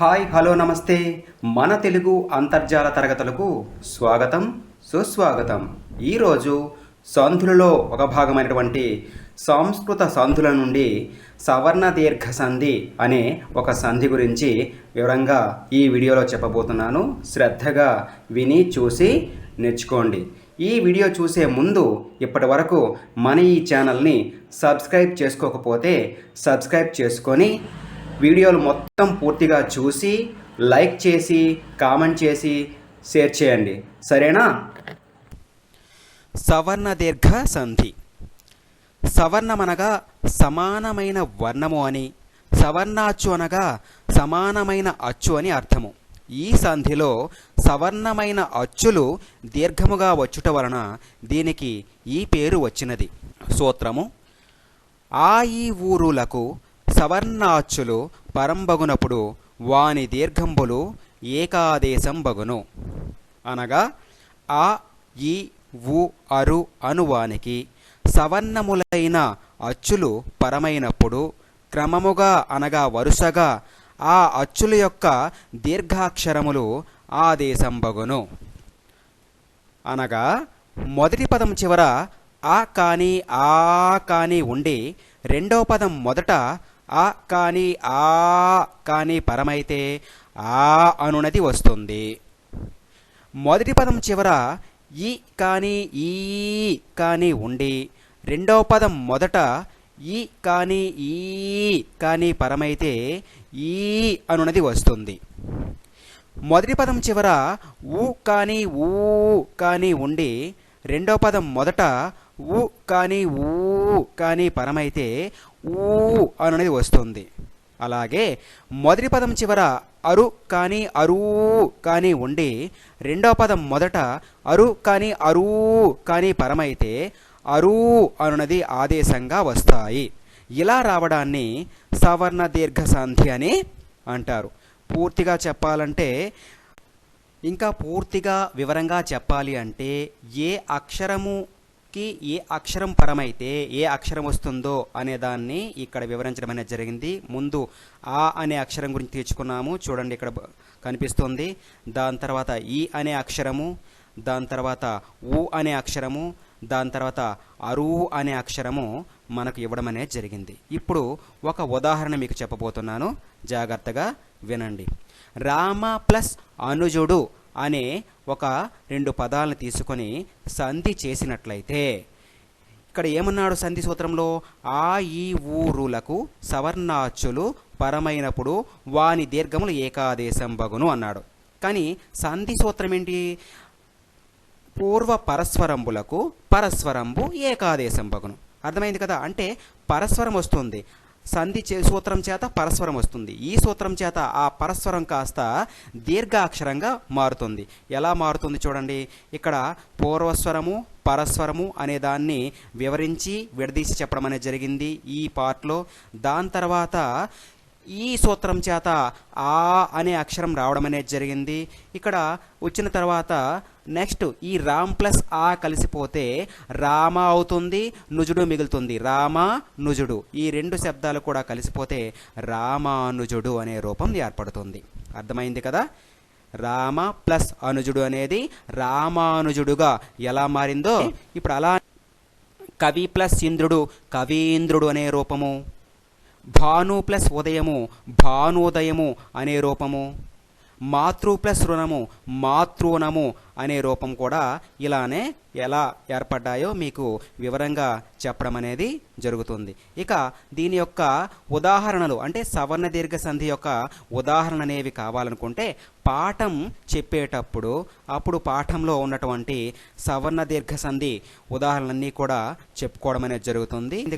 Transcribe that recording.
Hi hello నమస్తే. మన తెలుగు అంతర్జాల తరగతులకు స్వాగతం సుస్వాగతం. ఈరోజు సంధులలో ఒక భాగమైనటువంటి సంస్కృత సంధుల నుండి సవర్ణ దీర్ఘ సంధి అనే ఒక సంధి గురించి వివరంగా ఈ వీడియోలో చెప్పబోతున్నాను. శ్రద్ధగా విని చూసి నేర్చుకోండి. ఈ వీడియో చూసే ముందు ఇప్పటి వరకు మన ఈ ఛానల్ని సబ్స్క్రైబ్ చేసుకోకపోతే సబ్స్క్రైబ్ చేసుకొని వీడియోలు మొత్తం పూర్తిగా చూసి లైక్ చేసి కామెంట్ చేసి షేర్ చేయండి. సరేనా? సవర్ణ దీర్ఘ సంధి. సవర్ణమనగా సమానమైన వర్ణము అని సవర్ణాచ్చు అనగా సమానమైన అచ్చు అని అర్థము. ఈ సంధిలో సవర్ణమైన అచ్చులు దీర్ఘముగా వచ్చుట వలన దీనికి ఈ పేరు వచ్చినది. సూత్రము ఆ ఈ ఊరులకు సవర్ణాచ్చులు పరంబగునప్పుడు వాని దీర్ఘంబులు ఏకాదేశం బగును అనగా ఆ ఈ ఉ అరు అనువానికి సవర్ణములైన అచ్చులు పరమైనప్పుడు క్రమముగా అనగా వరుసగా ఆ అచ్చుల యొక్క దీర్ఘాక్షరములు ఆదేశంబగును. అనగా మొదటి పదం చివర ఆ కానీ ఆ కానీ ఉండి రెండో పదం మొదట ఆ కానీ ఆ కానీ పరమైతే ఆ అనునది వస్తుంది. మొదటి పదం చివర ఈ కానీ ఈ కానీ ఉండి రెండవ పదం మొదట ఈ కానీ ఈ కానీ పరమైతే ఈ అనునది వస్తుంది. మొదటి పదం చివర ఊ కానీ ఊ కానీ ఉండి రెండవ పదం మొదట ఊ కానీ ఊ కానీ పరమైతే ఊ అనేది వస్తుంది. అలాగే మొదటి పదం చివర అరు కానీ అరు కానీ ఉండి రెండవ పదం మొదట అరు కానీ అరు కానీ పరమైతే అరు అనున్నది ఆదేశంగా వస్తాయి. ఇలా రావడాన్ని సవర్ణ దీర్ఘ సంధి అని అంటారు. పూర్తిగా చెప్పాలంటే ఇంకా పూర్తిగా వివరంగా చెప్పాలి అంటే ఏ అక్షరము కి ఏ అక్షరం పరమైతే ఏ అక్షరం వస్తుందో అనే దాన్ని ఇక్కడ వివరించడం అనేది జరిగింది. ముందు ఆ అనే అక్షరం గురించి తీర్చుకున్నాము. చూడండి ఇక్కడ కనిపిస్తుంది. దాని తర్వాత ఈ అనే అక్షరము దాని తర్వాత ఊ అనే అక్షరము దాని తర్వాత అరు అనే అక్షరము మనకు ఇవ్వడం అనేది జరిగింది. ఇప్పుడు ఒక ఉదాహరణ మీకు చెప్పబోతున్నాను. జాగ్రత్తగా వినండి. రామ ప్లస్ అనుజుడు అనే ఒక రెండు పదాలను తీసుకొని సంధి చేసినట్లయితే ఇక్కడ ఏమన్నాడు సంధి సూత్రంలో? ఆ ఈ ఊరులకు సవర్ణాచులు పరమైనప్పుడు వాని దీర్ఘములు ఏకాదేశం బగును అన్నాడు. కానీ సంధి సూత్రం ఏంటి? పూర్వ పరస్వరంబులకు పరస్వరంబు ఏకాదేశం బగును. అర్థమైంది కదా? అంటే పరస్వరం వస్తుంది. సంధి చే సూత్రం చేత పరస్వరం వస్తుంది. ఈ సూత్రం చేత ఆ పరస్వరం కాస్త దీర్ఘాక్షరంగా మారుతుంది. ఎలా మారుతుంది చూడండి. ఇక్కడ పూర్వస్వరము పరస్వరము అనే దాన్ని వివరించి విడదీసి చెప్పడం అనేది జరిగింది ఈ పార్ట్లో దాని తర్వాత ఈ సూత్రం చేత ఆ అనే అక్షరం రావడం అనేది జరిగింది. ఇక్కడ వచ్చిన తర్వాత నెక్స్ట్ ఈ రామ్ ప్లస్ ఆ కలిసిపోతే రామ అవుతుంది నుజుడు మిగులుతుంది. రామ నుజుడు. ఈ రెండు శబ్దాలు కూడా కలిసిపోతే రామానుజుడు అనే రూపం ఏర్పడుతుంది. అర్థమైంది కదా? రామ ప్లస్ అనుజుడు అనేది రామానుజుడుగా ఎలా మారిందో? ఇప్పుడు అలా కవి ప్లస్ ఇంద్రుడు కవీంద్రుడు అనే రూపము. భాను ప్లస్ ఉదయము భానుదయము అనే రూపము మాతృ ప్లస్ రుణము మాతృణము అనే రూపం కూడా ఇలానే ఎలా ఏర్పడ్డాయో మీకు వివరంగా చెప్పడం అనేది జరుగుతుంది. ఇక దీని యొక్క ఉదాహరణలు అంటే సవర్ణ దీర్ఘ సంధి యొక్క ఉదాహరణ అనేవి కావాలనుకుంటే పాఠం చెప్పేటప్పుడు అప్పుడు పాఠంలో ఉన్నటువంటి సవర్ణ దీర్ఘ సంధి ఉదాహరణలన్నీ కూడా చెప్పుకోవడం అనేది జరుగుతుంది.